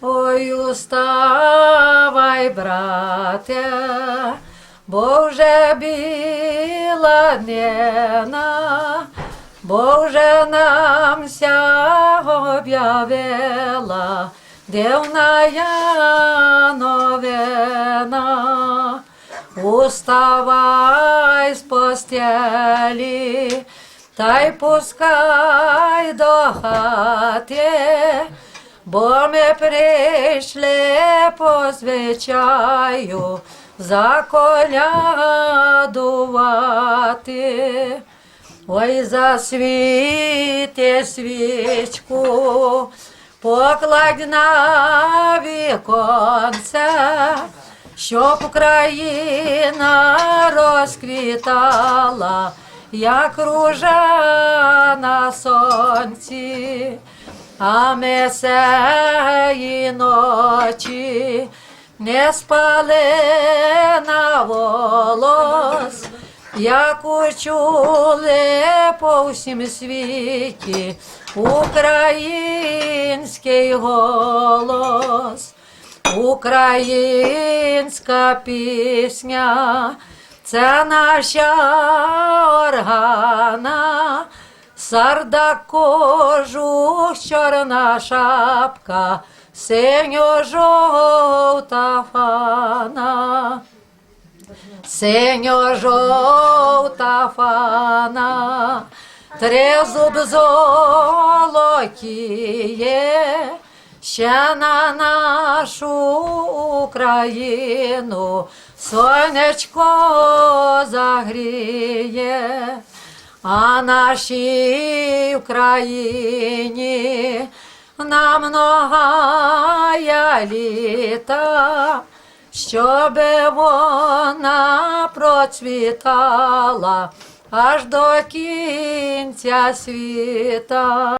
Ой, уставай, брате, бо вже біла днина, бо вже нам ся об'явила дивна я новина. Уставай з постелі, та й пускай до хати, бо ми прийшли по звичаю заколядувати. Ой, засвіти свічку, покладь на віконце, щоб Україна розквітала, як ружа на сонці, а ми сеї ночі не спали на волос, як учули по всім світі український голос. Українська пісня, це наша органа, сардак кожух, чорна шапка, синьо-жовта фана. Синьо-жовта фана, трезуб золотіє, ще на нашу Україну сонечко загріє, а нашій Україні на многая літа, щоб вона процвітала аж до кінця світа.